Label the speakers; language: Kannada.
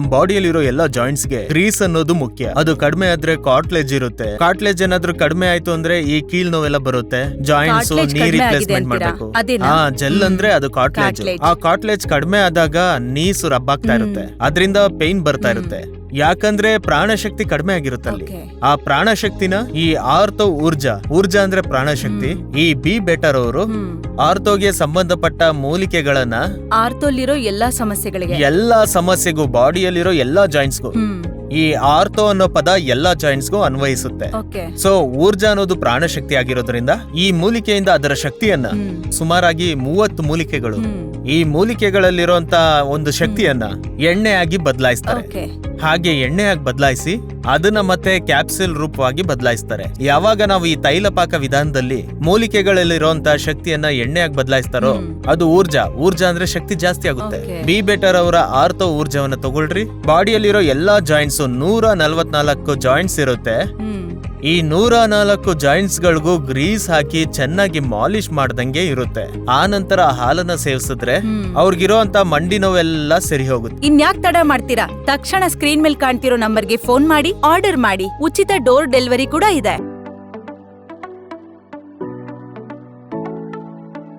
Speaker 1: ನಮ್ ಬಾಡಿಯಲ್ಲಿರೋ ಎಲ್ಲಾ ಜಾಯಿಂಟ್ಸ್ಗೆ ಗ್ರೀಸ್ ಅನ್ನೋದು ಮುಖ್ಯ. ಅದು ಕಡಿಮೆ ಆದ್ರೆ ಕಾರ್ಟ್ಲೇಜ್ ಇರುತ್ತೆ. ಕಾರ್ಟ್ಲೇಜ್ ಏನಾದ್ರೂ ಕಡಿಮೆ ಆಯ್ತು ಅಂದ್ರೆ ಈ ಕೀಲ್ ನೋವೆಲ್ಲ ಬರುತ್ತೆ. ಜಾಯಿಂಟ್ಸ್ ನೀ ರಿಪ್ಲೇಸ್ಮೆಂಟ್ ಮಾಡಬೇಕು? ಹಾ ಜೆಲ್ ಅಂದ್ರೆ ಅದು ಕಾರ್ಟ್ಲೇಜ್ ಆ ಕಾರ್ಟ್ಲೇಜ್ ಕಡಿಮೆ ಆದಾಗ ನೀಸು ರಬ್ ಆಗ್ತಾ ಇರುತ್ತೆ ಅದರಿಂದ ಪೇನ್ ಬರ್ತಾ ಇರುತ್ತೆ. ಯಾಕಂದ್ರೆ ಪ್ರಾಣಶಕ್ತಿ ಕಡಿಮೆ
Speaker 2: ಆಗಿರುತ್ತಲ್ಲಿ.
Speaker 1: ಆ ಪ್ರಾಣಶಕ್ತಿನ ಈ ಆರ್ತೋ ಊರ್ಜಾ ಊರ್ಜಾ ಅಂದ್ರೆ ಪ್ರಾಣಶಕ್ತಿ ಈ ಬಿ ಬೆಟರ್ ಅವರು
Speaker 2: ಆರ್ಥೋಗೆ
Speaker 1: ಆರ್ತೋಗೆ ಸಂಬಂಧಪಟ್ಟ ಮೂಲಿಕೆಗಳನ್ನ
Speaker 2: ಆರ್ತೋಲಿರೋ ಎಲ್ಲಾ ಸಮಸ್ಯೆಗಳಿಗೆ.
Speaker 1: ಎಲ್ಲಾ ಸಮಸ್ಯೆಗೂ ಬಾಡಿಯಲ್ಲಿರೋ ಎಲ್ಲಾ ಜಾಯಿಂಟ್ಸ್ಗೂ ಈ ಆರ್ಥೋ ಅನ್ನೋ ಪದ ಎಲ್ಲಾ ಜಾಯಿಂಟ್ಸ್ಗೂ ಅನ್ವಯಿಸುತ್ತೆ. ಸೊ ಊರ್ಜಾ ಅನ್ನೋದು ಪ್ರಾಣಶಕ್ತಿ ಆಗಿರೋದ್ರಿಂದ ಈ ಮೂಲಿಕೆಯಿಂದ ಅದರ ಶಕ್ತಿಯನ್ನ ಸುಮಾರಾಗಿ ಮೂವತ್ತು ಮೂಲಿಕೆಗಳು. ಈ ಮೂಲಿಕೆಗಳಲ್ಲಿರುವಂತ ಒಂದು ಶಕ್ತಿಯನ್ನ ಎಣ್ಣೆ ಆಗಿ ಬದಲಾಯಿಸ್ತಾರೆ.
Speaker 2: ಹಾಗೆ
Speaker 1: ಹಾಗೆ ಆಗಿ ಬದಲಾಯಿಸಿ ಅದನ್ನ ಮತ್ತೆ ಕ್ಯಾಪ್ಸುಲ್ ರೂಪವಾಗಿ ಬದಲಾಯಿಸ್ತಾರೆ. ಯಾವಾಗ ನಾವು ಈ ತೈಲಪಾಕ ವಿಧಾನದಲ್ಲಿ ಮೂಲಿಕೆಗಳಲ್ಲಿರುವಂತ ಶಕ್ತಿಯನ್ನ ಎಣ್ಣೆಯಾಗಿ ಬದಲಾಯಿಸ್ತಾರೋ
Speaker 2: ಹ್ಮ್.
Speaker 1: ಅದು ಊರ್ಜಾ. ಊರ್ಜಾ ಅಂದ್ರೆ ಶಕ್ತಿ ಜಾಸ್ತಿ ಆಗುತ್ತೆ.
Speaker 2: Okay.
Speaker 1: ಬಿ ಬೆಟರ್ ಅವರ ಆರ್ತೋ ಊರ್ಜಾವನ್ನ ತಗೊಳ್ರಿ. ಬಾಡಿಯಲ್ಲಿರೋ ಎಲ್ಲಾ ಜಾಯಿಂಟ್ಸ್ ನೂರ ನಲ್ವತ್ನಾಲ್ಕು ಜಾಯಿಂಟ್ಸ್ ಇರುತ್ತೆ.
Speaker 2: ಹ್ಮ್.
Speaker 1: ಈ ನೂರ ನಾಲ್ಕು ಜಾಯಿಂಟ್ಸ್ ಗಳಿಗೂ ಗ್ರೀಸ್ ಹಾಕಿ ಚೆನ್ನಾಗಿ ಮಾಲಿಶ್ ಮಾಡ್ದಂಗೆ ಇರುತ್ತೆ. ಆ ನಂತರ ಹಾಲನ್ನ ಸೇವಿಸಿದ್ರೆ. ಅವ್ರಿಗಿರೋಂತ ಮಂಡಿ ನೋವೆಲ್ಲ ಸರಿ ಹೋಗುತ್ತೆ.
Speaker 2: ಇನ್ಯಾಕ್ ತಡ ಮಾಡ್ತೀರಾ? ತಕ್ಷಣ ಸ್ಕ್ರೀನ್ ಮೇಲೆ ಕಾಣ್ತಿರೋ ನಂಬರ್ಗೆ ಫೋನ್ ಮಾಡಿ ಆರ್ಡರ್ ಮಾಡಿ. ಉಚಿತ ಡೋರ್ ಡೆಲಿವರಿ ಕೂಡ ಇದೆ.